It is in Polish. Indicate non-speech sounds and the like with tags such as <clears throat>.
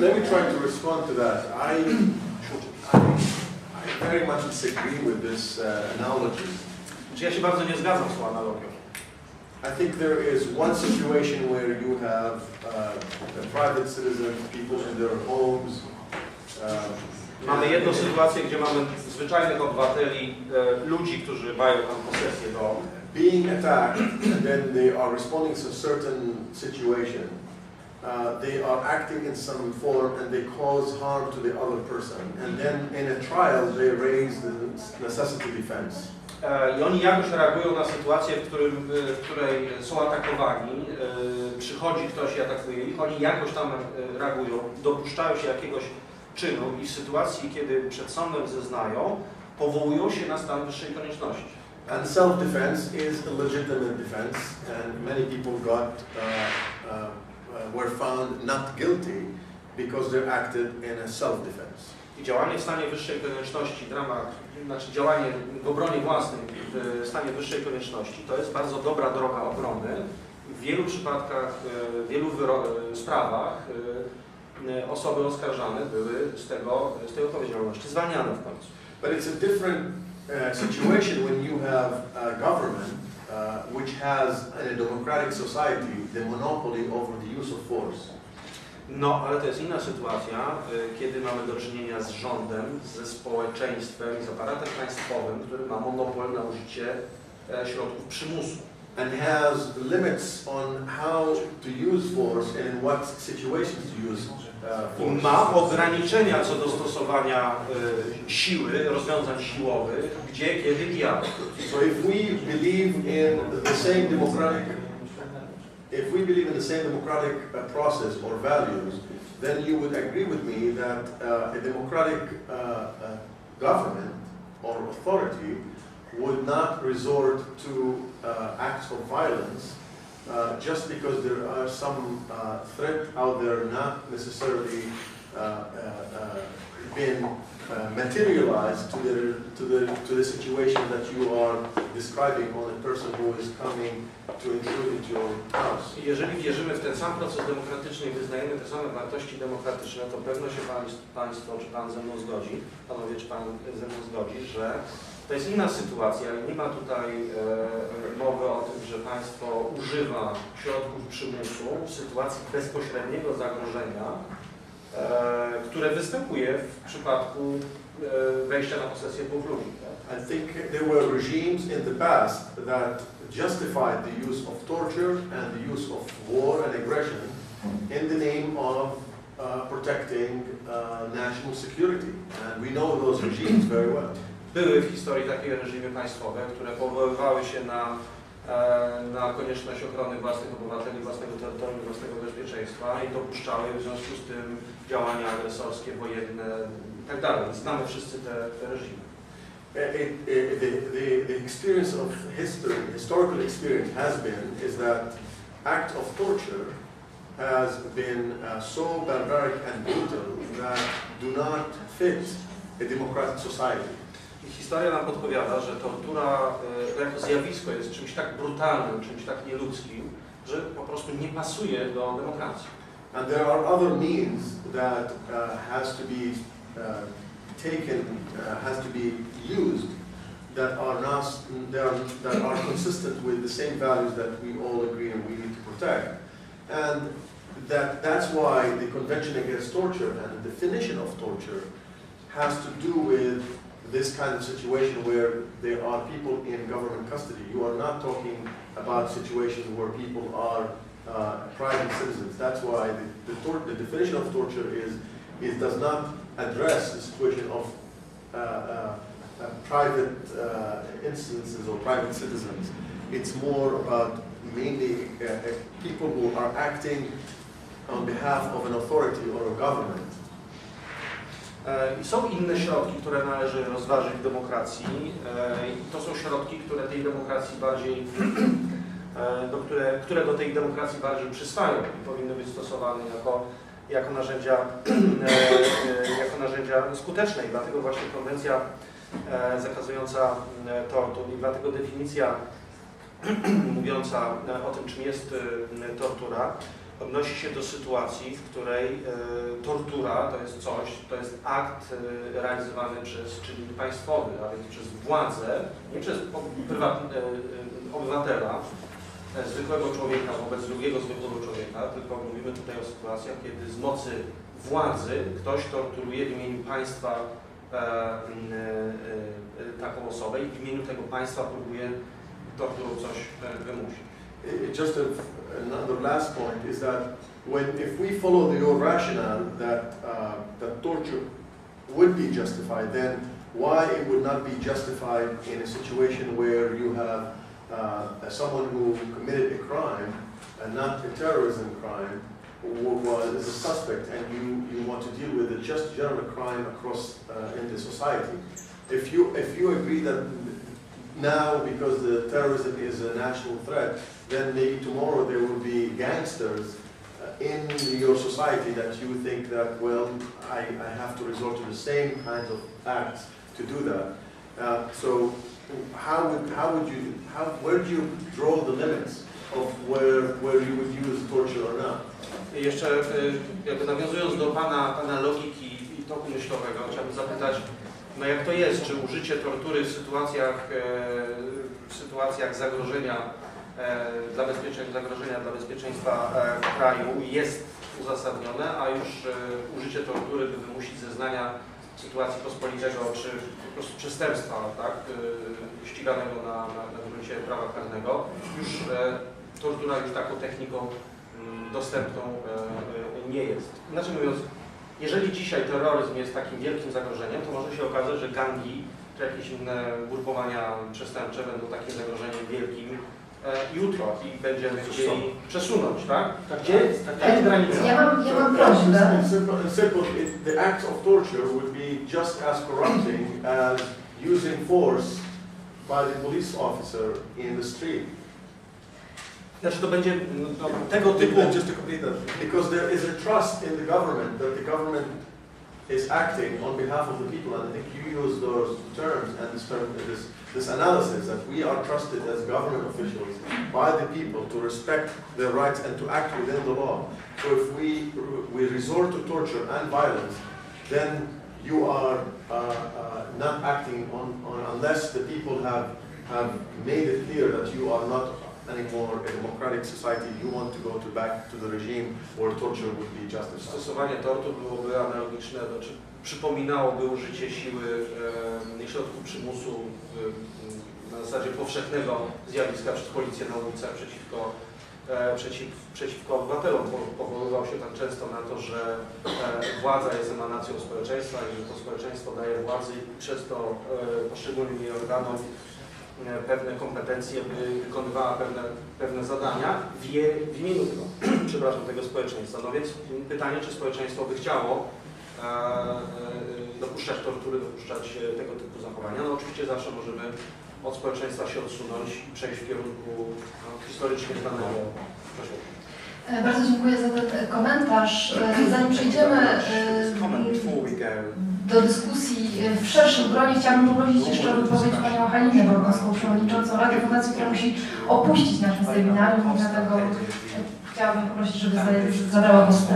let me try to respond to that. I, I, I very much disagree with this uh, analogy. Czy ja się bardzo nie zgadzam z tą analogią. I think there is one situation where you have uh, the private citizens, people in their homes. Uh, Mamy jedną sytuację, gdzie mamy zwyczajnych obywateli, e, ludzi, którzy mają tam posesję domu. being attacked, and then they are responding to a certain situation. Uh, they are acting in some form and they cause harm to the other person. And then in a trial, they raise the necessity defense. E, I oni jakoś reagują na sytuację, w, którym, e, w której są atakowani, e, przychodzi ktoś i atakuje ich, oni jakoś tam reagują, dopuszczają się jakiegoś czynu i w sytuacji, kiedy przed sądem zeznają, powołują się na stan wyższej konieczności. And self-defense is a legitimate defense, and many people got uh, uh, were found not guilty because they acted in a self-defense. Działanie w stanie wyższej konieczności w ramach, znaczy działanie w obronie własnej w stanie wyższej konieczności, to jest bardzo dobra droga obrony. W wielu przypadkach, e, w wielu e, sprawach e, osoby oskarżane były z tego, z tej odpowiedzialności zwalniane w końcu. But it's a different uh, situation when you have a government uh, which has, in a democratic society, the monopoly over the use of force. No, ale to jest inna sytuacja, kiedy mamy do czynienia z rządem, ze społeczeństwem i z aparatem państwowym, który ma monopol na użycie środków przymusu. and has limits on how to use force and in what situations to use. Ma ograniczenia co do stosowania siły, rozwiązań siłowych, gdzie, kiedy i jak. So if we believe in the same democratic, if we believe in the same democratic uh, process or values, then you would agree with me that uh, a democratic uh, uh, government or authority would not resort to uh, acts of violence uh, just because there are some uh, threat out there not necessarily uh, uh, uh, been uh, materialized to the, to the, to the situation that you are describing on a person who is coming to intrude into your house. Jeżeli wierzymy w ten sam proces demokratyczny i wyznajemy te same wartości demokratyczne, to pewno się państw- Państwo, czy Pan ze mną zgodzi, Panowie, czy Pan ze mną zgodzi, że to jest inna sytuacja i nie ma tutaj e, mowy o tym, że państwo używa środków przymusu w sytuacji bezpośredniego zagrożenia, e, które występuje w przypadku e, wejścia na posesję dwóch. Tak? I think there were regimes in the past that justified the use of torture and the use of war and aggression in the name of uh, protecting uh, national security. And we know those regimes very well. Były w historii takie reżimy państwowe, które powoływały się na, e, na konieczność ochrony własnych obywateli, własnego terytorium, własnego bezpieczeństwa i dopuszczały w związku z tym działania agresorskie, wojenne itd. Znamy wszyscy te, te reżimy. It- it- the, the, the experience of history, historical experience has been, is that act of torture has been uh, so barbaric and brutal that do not fit a democratic society. Historia nam podpowiada, że tortura e, jako zjawisko jest czymś tak brutalnym, czymś tak nieludzkim, że po prostu nie pasuje do demokracji. And there are other means that uh, has to be uh, taken, uh, has to be used that are not, that are consistent with the same values that we all agree and we need to protect. And that, that's why the Convention Against Torture and the definition of torture has to do with this kind of situation where there are people in government custody. You are not talking about situations where people are uh, private citizens. That's why the, the, the definition of torture is, is does not address the situation of uh, uh, uh, private uh, instances or private citizens. It's more about mainly uh, people who are acting on behalf of an authority or a government. E, I są inne środki, które należy rozważyć w demokracji. E, I to są środki, które tej demokracji bardziej, <clears throat> e, do które, które do tej demokracji bardziej przystają i powinny być stosowane jako, jako, narzędzia, <clears throat> jako narzędzia skuteczne. I dlatego właśnie konwencja zakazująca tortur i dlatego definicja <clears throat> mówiąca o tym, czym jest tortura, odnosi się do sytuacji, w której e, tortura to jest coś, to jest akt e, realizowany przez czynnik państwowy, a więc przez władzę, nie przez e, obywatela, zwykłego człowieka wobec drugiego zwykłego człowieka, tylko mówimy tutaj o sytuacjach, kiedy z mocy władzy ktoś torturuje w imieniu państwa taką osobę i w imieniu tego państwa próbuje torturą coś wymusić. Just a- another last point is that when, if we follow the, your rationale that, uh, that torture would be justified, then why it would not be justified in a situation where you have uh, someone who committed a crime, and not a terrorism crime, was a suspect, and you, you want to deal with a just general crime across uh, in the society. If you, if you agree that now, because the terrorism is a national threat, then maybe tomorrow there will be gangsters uh, in your society that you think that, well, I, I have to resort to the same kinds of acts to do that. Uh, so how would, how would you, how, where do you draw the limits of where, where you would use torture or not? Jeszcze jakby nawiązując do Pana, pana logiki i toku myślowego, chciałbym zapytać, no jak to jest, czy użycie tortury w sytuacjach, e, w sytuacjach zagrożenia e, dla bezpieczeństwa, zagrożenia dla bezpieczeństwa e, kraju jest uzasadnione, a już e, użycie tortury, by wymusić zeznania w sytuacji pospolitego, czy po prostu przestępstwa, tak, e, ściganego na, na, na gruncie prawa karnego, już e, tortura już taką techniką mm, dostępną e, e, nie jest. Inaczej mówiąc, jeżeli dzisiaj terroryzm jest takim wielkim zagrożeniem, to może się okazać, że gangi czy jakieś inne grupowania przestępcze będą takim zagrożeniem wielkim e, jutro i będziemy chcieli przesunąć, tak? Gdzie gdzie jest granica? Ja mam, ja mam prośbę. the act of torture would be just as corrupting as using force by the police officer in the street. Znaczy to będzie no, tego typu... Just to complete that, because there is a trust in the government that the government is acting on behalf of the people, and I think you use those terms and this term, this, this analysis that we are trusted as government officials by the people to respect their rights and to act within the law. So if we, we resort to torture and violence, then you are uh, uh, not acting on, on, unless the people have, have made it clear that you are not anymore a democratic society, you want to go to back to the regime where torture would be justified. Stosowanie tortur byłoby analogiczne, do, czy przypominałoby użycie siły e, środków przymusu na zasadzie powszechnego zjawiska przez policję na ulicach przeciwko, e, przeciw, przeciwko obywatelom. Po- Powoływał się Pan często na to, że e, władza jest emanacją społeczeństwa i że to społeczeństwo daje władzy i przez to e, poszczególnym jej organom pewne kompetencje, by wykonywała pewne, pewne zadania w, je, w imieniu tego, <clears throat> przepraszam, tego społeczeństwa. No więc pytanie, czy społeczeństwo by chciało e, e, dopuszczać tortury, dopuszczać e, tego typu zachowania. No oczywiście zawsze możemy od społeczeństwa się odsunąć i przejść w kierunku no, historycznie znanego. E, Bardzo dziękuję za ten e, komentarz. E, Zanim przejdziemy e, Comment before we go. Do dyskusji w szerszym gronie, chciałabym poprosić jeszcze o wypowiedź Panią Halinę Borkowską, Przewodniczącą Rady Fundacji, która musi opuścić nasze seminarium i dlatego chciałabym poprosić, żeby za- zabrała głos teraz.